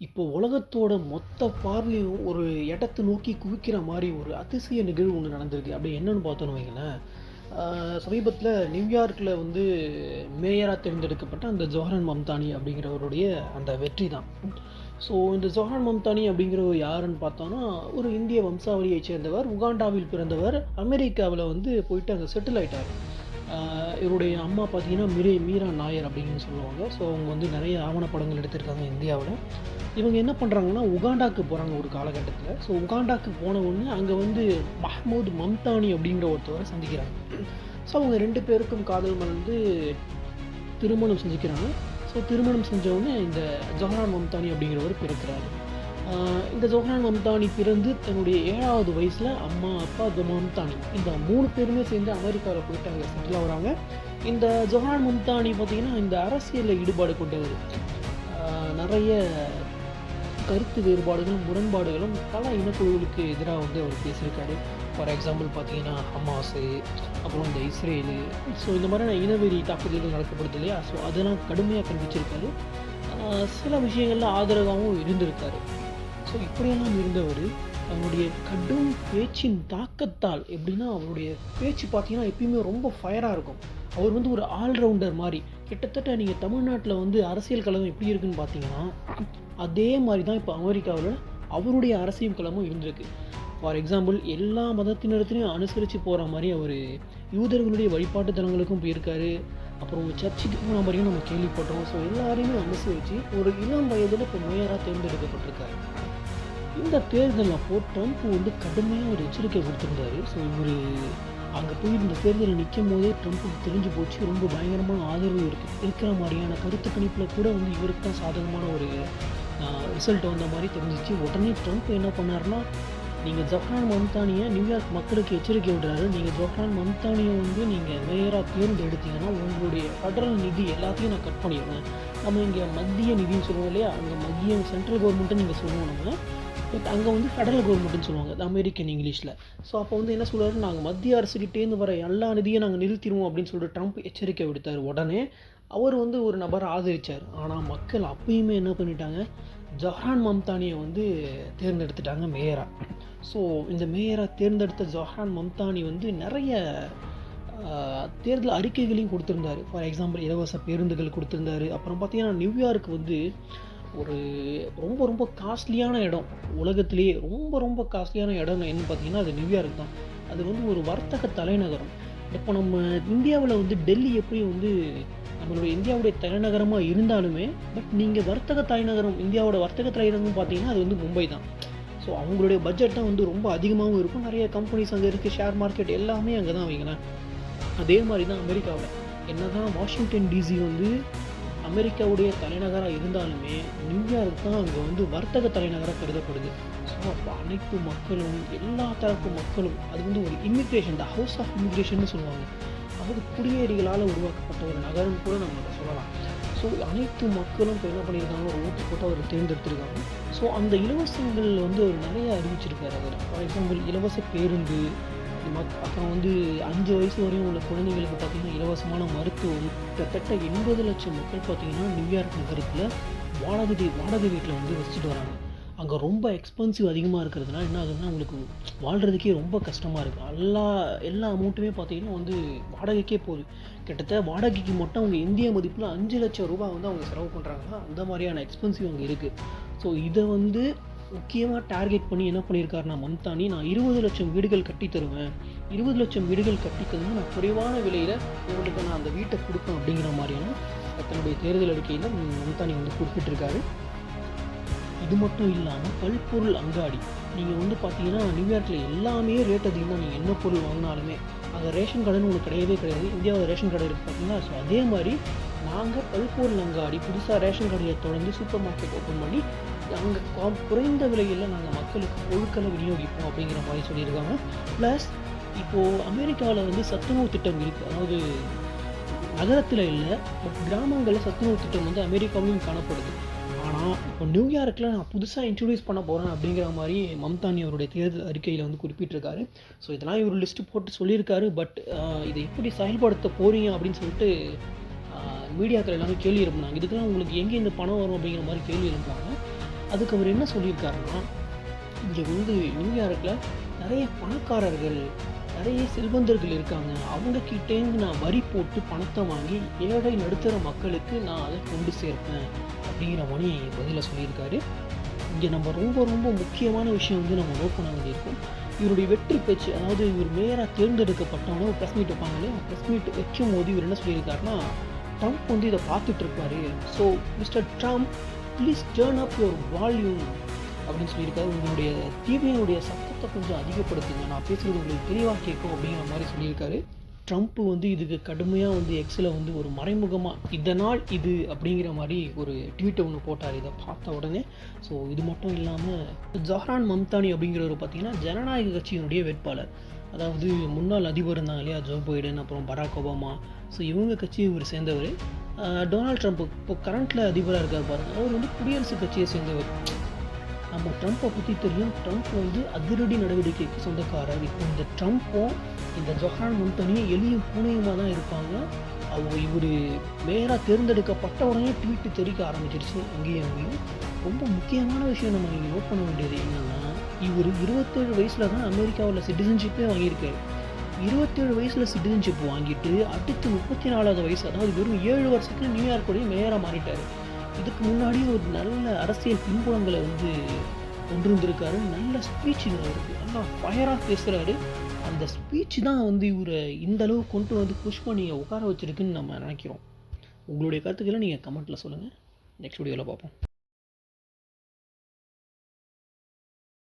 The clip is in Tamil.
இப்போ உலகத்தோட மொத்த பார்வையும் ஒரு இடத்தை நோக்கி குவிக்கிற மாதிரி ஒரு அதிசய நிகழ்வு ஒன்று நடந்திருக்கு. அப்படி என்னன்னு பார்த்தோன்னு வைங்களேன் சமீபத்தில் நியூயார்க்கில் வந்து மேயராக தேர்ந்தெடுக்கப்பட்ட அந்த ஜோஹரன் மம்தானி அப்படிங்கிறவருடைய அந்த வெற்றி தான். ஸோ இந்த ஜோஹரன் மம்தானி அப்படிங்கிறவர் யாருன்னு பார்த்தோன்னா ஒரு இந்திய வம்சாவளியைச் சேர்ந்தவர் உகாண்டாவில் பிறந்தவர் அமெரிக்காவில் வந்து போயிட்டு அங்கே செட்டில் ஆகிட்டார் இவருடைய அம்மா பார்த்தீங்கன்னா மிரே மீரா நாயர் அப்படின்னு சொல்லுவாங்க. ஸோ அவங்க வந்து நிறைய ஆவணப்படங்கள் எடுத்திருக்காங்க இந்தியாவில். இவங்க என்ன பண்ணுறாங்கன்னா உகாண்டாக்கு போகிறாங்க ஒரு காலகட்டத்தில். ஸோ உகாண்டாக்கு போன உடனே அங்கே வந்து மஹ்மூத் மம்தானி அப்படிங்கிற ஒருத்தவரை சந்திக்கிறாங்க. ஸோ அவங்க ரெண்டு பேருக்கும் காதல் மலர்ந்து திருமணம் செஞ்சுக்கிறாங்க. ஸோ திருமணம் செஞ்சவுடனே இந்த ஜஹரான் மம்தானி அப்படிங்கிறவர் பிறக்கிறாரு. இந்த ஜொஹரான் மம்தானி பிறந்து தன்னுடைய ஏழாவது வயசில் அம்மா அப்பா மம்தானி இந்த மூணு பேருமே சேர்ந்து அமெரிக்காவில் போயிட்டு அங்கே செட்டில் ஆகுறாங்க. இந்த ஜொஹான் மம்தானி பார்த்திங்கன்னா இந்த அரசியலில் ஈடுபாடு கொண்டவர். நிறைய கருத்து வேறுபாடுகளும் முரண்பாடுகளும் பல இனக்குழுவுக்கு எதிராக வந்து அவர் பேசியிருக்காரு. ஃபார் எக்ஸாம்பிள் பார்த்தீங்கன்னா ஹமாஸு அப்புறம் இந்த இஸ்ரேலு. ஸோ இந்த மாதிரியான இனவெறி தாக்குதல்கள் நடக்கப்படுது இல்லையா? ஸோ அதெல்லாம் கடுமையாக கண்டிச்சிருக்காரு. சில விஷயங்களில் ஆதரவாகவும் இருந்திருக்காரு. ஸோ இப்படியெல்லாம் இருந்தவர் அவருடைய கடும் பேச்சின் தாக்கத்தால் எப்படின்னா அவருடைய பேச்சு பார்த்தீங்கன்னா எப்பயுமே ரொம்ப ஃபயராக இருக்கும். அவர் வந்து ஒரு ஆல்ரவுண்டர் மாதிரி கிட்டத்தட்ட நீங்கள் தமிழ்நாட்டில் வந்து அரசியல் கழகம் எப்படி இருக்குன்னு பார்த்தீங்கன்னா அதே மாதிரி தான் இப்போ அமெரிக்காவில் அவருடைய அரசியல் களமும் இருந்திருக்கு. ஃபார் எக்ஸாம்பிள் எல்லா மதத்தினரத்திலையும் அனுசரித்து போகிற மாதிரி அவர் யூதர்களுடைய வழிபாட்டு தலங்களுக்கும் போயிருக்காரு. அப்புறம் சர்ச்சுக்கு போன மாதிரியும் நம்ம கேள்விப்பட்டோம். ஸோ எல்லாரையுமே அனுசரித்து ஒரு இளம் வயதில் இப்போ மேயராக தேர்ந்தெடுக்கப்பட்டிருக்காரு. இந்த தேர்தல் அப்போ ட்ரம்ப் வந்து கடுமையாக ஒரு எச்சரிக்கை கொடுத்துருந்தாரு ஸோ இவர் அங்கே போய் இந்த தேர்தலில் நிற்கும் போதே ட்ரம்ப்புக்கு தெரிஞ்சு போச்சு. ரொம்ப பயங்கரமான ஆதரவு இருக்கு. இருக்கிற மாதிரியான கருத்து கணிப்பில் கூட வந்து இவருக்கு தான் சாதகமான ஒரு ரிசல்ட் வந்த மாதிரி தெரிஞ்சிச்சு. உடனே ட்ரம்ப் என்ன பண்ணாருன்னா நீங்கள் ஜஃப்ரான் மம்தானியை நியூயார்க் மக்களுக்கு எச்சரிக்கை விடுறாரு. நீங்கள் ஜஃப்ரான் மம்தானியை வந்து நீங்கள் மேயராக தேர்ந்தெடுத்தீங்கன்னா உங்களுடைய ஃபெடரல் நிதி எல்லாத்தையும் நான் கட் பண்ணிடுவேன் நம்ம இங்கே மத்திய நிதின்னு சொல்லுவோம் இல்லையா? அங்கே மத்திய சென்ட்ரல் கவர்மெண்ட்டை நீங்கள் சொல்லுவோம் நம்ம. பட் அங்கே வந்து ஃபெடரல் கவர்மெண்ட்டுன்னு சொல்லுவாங்க அது அமெரிக்கன் இங்கிலீஷில் ஸோ அப்போ வந்து என்ன சொல்கிறாரு நாங்கள் மத்திய அரசுக்கிட்டேருந்து வர எல்லா நிதியும் நாங்கள் நிறுத்திடுவோம் அப்படின்னு சொல்லிட்டு ட்ரம்ப் எச்சரிக்கை விடுத்தார் உடனே. அவர் வந்து ஒரு நபரை ஆதரித்தார் ஆனால் மக்கள் அப்பயுமே என்ன பண்ணிட்டாங்க? ஜஹ்ரான் மம்தானியை வந்து தேர்ந்தெடுத்துட்டாங்க மேயராக ஸோ இந்த மேயராக தேர்ந்தெடுத்த ஜஹான் மம்தானி வந்து நிறைய தேர்தல் அறிக்கைகளையும் கொடுத்துருந்தாரு. ஃபார் எக்ஸாம்பிள் இலவச பேருந்துகள் கொடுத்துருந்தாரு. அப்புறம் பார்த்தீங்கன்னா நியூயார்க் வந்து ஒரு ரொம்ப ரொம்ப காஸ்ட்லியான இடம். உலகத்திலேயே ரொம்ப ரொம்ப காஸ்ட்லியான இடம் என்ன பார்த்தீங்கன்னா அது நியூயார்க் தான். அது வந்து ஒரு வர்த்தக தலைநகரம். இப்போ நம்ம இந்தியாவில் வந்து டெல்லி எப்படி வந்து நம்மளுடைய இந்தியாவுடைய தலைநகரமாக இருந்தாலுமே பட் நீங்கள் வர்த்தக தலைநகரம் இந்தியாவோட வர்த்தக தலைநகரம் பார்த்தீங்கன்னா அது வந்து மும்பை தான். ஸோ அவங்களுடைய பட்ஜெட் தான் வந்து ரொம்ப அதிகமாகவும் இருக்கும். நிறைய கம்பெனிஸ் அங்கே இருக்குது ஷேர் மார்க்கெட் எல்லாமே அங்கே தான் வைங்களேன். அதே மாதிரி தான் அமெரிக்காவில். என்ன தான் வாஷிங்டன் டிசி வந்து அமெரிக்காவுடைய தலைநகராக இருந்தாலுமே நியூயார்க் தான் அங்கே வந்து வர்த்தக தலைநகராக கருதப்படுது. ஸோ அப்போ அனைத்து மக்களும் எல்லா தரப்பு மக்களும் அது வந்து ஒரு immigration the house of immigration சொல்லுவாங்க. அதாவது குடியேறிகளால் உருவாக்கப்பட்ட ஒரு நகரம் கூட நம்ம அதை சொல்லலாம். ஸோ அனைத்து மக்களும் இப்போ என்ன பண்ணியிருக்காங்க? ஒரு ஓட்டு போட்டு அவர் தேர்ந்தெடுத்திருக்காங்க. ஸோ அந்த இலவசங்கள் வந்து அவர் நிறைய அறிவிச்சிருக்காரு அதில். ஃபார் எக்ஸாம்பிள் இலவச பேருந்து மக் அப்புறம் வந்து அஞ்சு வயசு வரையும் உள்ள குழந்தைங்களுக்கு பார்த்தீங்கன்னா இலவசமான மருத்துவம் கிட்டத்தட்ட எண்பது லட்சம் மக்கள் பார்த்திங்கன்னா நியூயார்க் நகரத்தில் வாடகை வாடகை வீட்டில் வந்து வச்சுட்டு வராங்க. அங்கே ரொம்ப எக்ஸ்பென்சிவ் அதிகமாக இருக்கிறதுனால என்ன ஆகுதுன்னா உங்களுக்கு வாழ்கிறதுக்கே ரொம்ப கஷ்டமாக இருக்குது எல்லா எல்லா அமௌண்ட்டுமே பார்த்தீங்கன்னா வந்து வாடகைக்கே போகுது கிட்டத்தட்ட வாடகைக்கு மட்டும் அவங்க இந்திய மதிப்பில் அஞ்சு லட்சம் ரூபாய் வந்து அவங்க செலவு பண்ணுறாங்கன்னா அந்த மாதிரியான எக்ஸ்பென்சிவ் அங்கே இருக்குது ஸோ இதை வந்து முக்கியமாக டார்கெட் பண்ணி என்ன பண்ணியிருக்காருன்னா மம்தானி நான் இருபது லட்சம் வீடுகள் கட்டி தருவேன். இருபது லட்சம் வீடுகள் கட்டி தந்து நான் குறைவான விலையில் உங்களுக்கு நான் அந்த வீட்டை கொடுப்பேன் அப்படிங்கிற மாதிரியான தன்னுடைய தேர்தல் அறிக்கையில் மம்தானி வந்து குறிப்பிட்டிருக்காரு. இது மட்டும் இல்லாமல் பல்பொருள் அங்காடி. நீங்கள் வந்து பார்த்தீங்கன்னா நியூயார்க்கில் எல்லாமே ரேட் அதிகம் தான் நீங்கள் என்ன பொருள் வாங்கினாலுமே அங்கே ரேஷன் கடைன்னு ஒன்று கிடையவே கிடையாது. இந்தியாவில் ரேஷன் கடை இருக்குது பார்த்தீங்களா ஸோ அதே மாதிரி நாங்கள் பல்பொருள் அங்காடி புதுசாக ரேஷன் கடையை தொடர்ந்து சூப்பர் மார்க்கெட் ஓப்பன் பண்ணி அங்கே குறைந்த விலையில் நாங்கள் மக்களுக்கு பொருட்களை விநியோகிப்போம் அப்படிங்கிற மாதிரி சொல்லியிருக்காங்க. ப்ளஸ் இப்போது அமெரிக்காவில் வந்து சத்துணவு திட்டம் இருக்குது அதாவது நகரத்தில் இல்லை பட் கிராமங்களில் சத்துணவு திட்டம் வந்து அமெரிக்காவிலும் காணப்படுது. ஆனால் இப்போ நியூயார்க்கில் நான் புதுசாக இன்ட்ரடியூஸ் பண்ண போகிறேன் அப்படிங்கிற மாதிரி மம்தானி அவருடைய தேர்தல் அறிக்கையில் வந்து குறிப்பிட்டிருக்காரு. ஸோ இதெல்லாம் இவர் லிஸ்ட்டு போட்டு சொல்லியிருக்காரு. பட் இதை எப்படி செயல்படுத்த போகிறீங்க அப்படின்னு சொல்லிட்டு மீடியாக்கள் எல்லாமே கேள்வி எழுப்பினாங்க. இதுக்கெல்லாம் உங்களுக்கு எங்கே இந்த பணம் வரும் அப்படிங்கிற மாதிரி கேள்வி எழுப்பாங்க அதுக்கு அவர் என்ன சொல்லியிருக்காருன்னா இங்கே வந்து நியூயார்க்கில் நிறைய பணக்காரர்கள் நிறைய செல்வந்தர்கள் இருக்காங்க. அவங்க கிட்டேருந்து நான் வரி போட்டு பணத்தை வாங்கி ஏழை நடுத்தர மக்களுக்கு நான் அதை கொண்டு சேர்ப்பேன் அப்படிங்கிற மாதிரி பதிலை சொல்லியிருக்காரு. இங்கே நம்ம ரொம்ப ரொம்ப முக்கியமான விஷயம் வந்து நம்ம நோட் பண்ண வேண்டியிருக்கும். இவருடைய வெற்றி பேச்சு அதாவது இவர் மேயராக தேர்ந்தெடுக்கப்பட்டவங்க ஒரு ப்ரெஸ் மீட் வைப்பாங்க இல்லையா? ப்ரெஸ் மீட் வைக்கும் போது இவர் என்ன சொல்லியிருக்காருன்னா ட்ரம்ப் வந்து இதை பார்த்துட்டு இருப்பாரு. So Mister Trump please turn up your volume அப்படின்னு சொல்லியிருக்காரு. உங்களுடைய டிவியினுடைய சத்தத்தை கொஞ்சம் அதிகப்படுத்துங்க. நான் பேசுகிறது உங்களுக்கு தெளிவாக கேட்கும் அப்படிங்கிற மாதிரி சொல்லியிருக்காரு. ட்ரம்ப் வந்து இதுக்கு கடுமையாக வந்து எக்ஸில் வந்து ஒரு மறைமுகமாக இதனால் இது அப்படிங்கிற மாதிரி ஒரு ட்வீட்டை ஒன்று போட்டார். இதை பார்த்த உடனே ஸோ இது மட்டும் இல்லாமல் ஜஹ்ரான் மம்தானி அப்படிங்கிறவர் பார்த்தீங்கன்னா ஜனநாயக கட்சியினுடைய வேட்பாளர். அதாவது முன்னாள் அதிபர் இருந்தாங்க இல்லையா ஜோ பைடன் அப்புறம் பராக் ஒபாமா. ஸோ இவங்க கட்சியை இவர் சேர்ந்தவர். டொனால்ட் ட்ரம்ப் இப்போ கரண்ட்டில் அதிபராக இருக்கார் பாருங்க. அவர் வந்து குடியரசுக் கட்சியை சேர்ந்தவர். நம்ம ட்ரம்ப்பை பற்றி தெரியும். ட்ரம்ப் வந்து அதிரடி நடவடிக்கைக்கு சொந்தக்காரர். இப்போ இந்த ட்ரம்ப்பும் இந்த ஜொஹான் முன்தனியும் எளியும் பூனையுமாக தான் இருப்பாங்க. அவங்க இவர் மேயராக தேர்ந்தெடுக்கப்பட்ட உடனே ட்வீட்டு தெரிவிக்க ஆரம்பிச்சிருச்சு. அங்கேயும் அங்கேயும். ரொம்ப முக்கியமான விஷயம் நம்ம இங்கே நோட் பண்ண வேண்டியது என்னென்னா இவர் இருபத்தேழு வயசில் தான் அமெரிக்காவில் சிட்டிசன்ஷிப்பே வாங்கியிருக்காரு. இருபத்தேழு வயசில் சிட்டிசன்ஷிப் வாங்கிட்டு அடுத்து முப்பத்தி நாலாவது வயசு அதாவது வெறும் ஏழு வருஷத்துல நியூயார்க்குடைய மேயராக மாறிட்டார். இதுக்கு முன்னாடி ஒரு நல்ல அரசியல் பின்புலங்களை வந்து கொண்டு வந்திருக்காரு நல்ல ஸ்பீச் இருக்குது நல்லா ஃபயராக பேசுகிறாரு அந்த ஸ்பீச் தான் வந்து இவரை இந்த அளவு கொண்டு வந்து புஷ் பண்ணி உட்கார வச்சிருக்குன்னு நம்ம நினைக்கிறோம். உங்களுடைய கருத்துக்களை நீங்கள் கமெண்ட்டில் சொல்லுங்கள் நெக்ஸ்ட் வீடியோவில் பார்ப்போம்.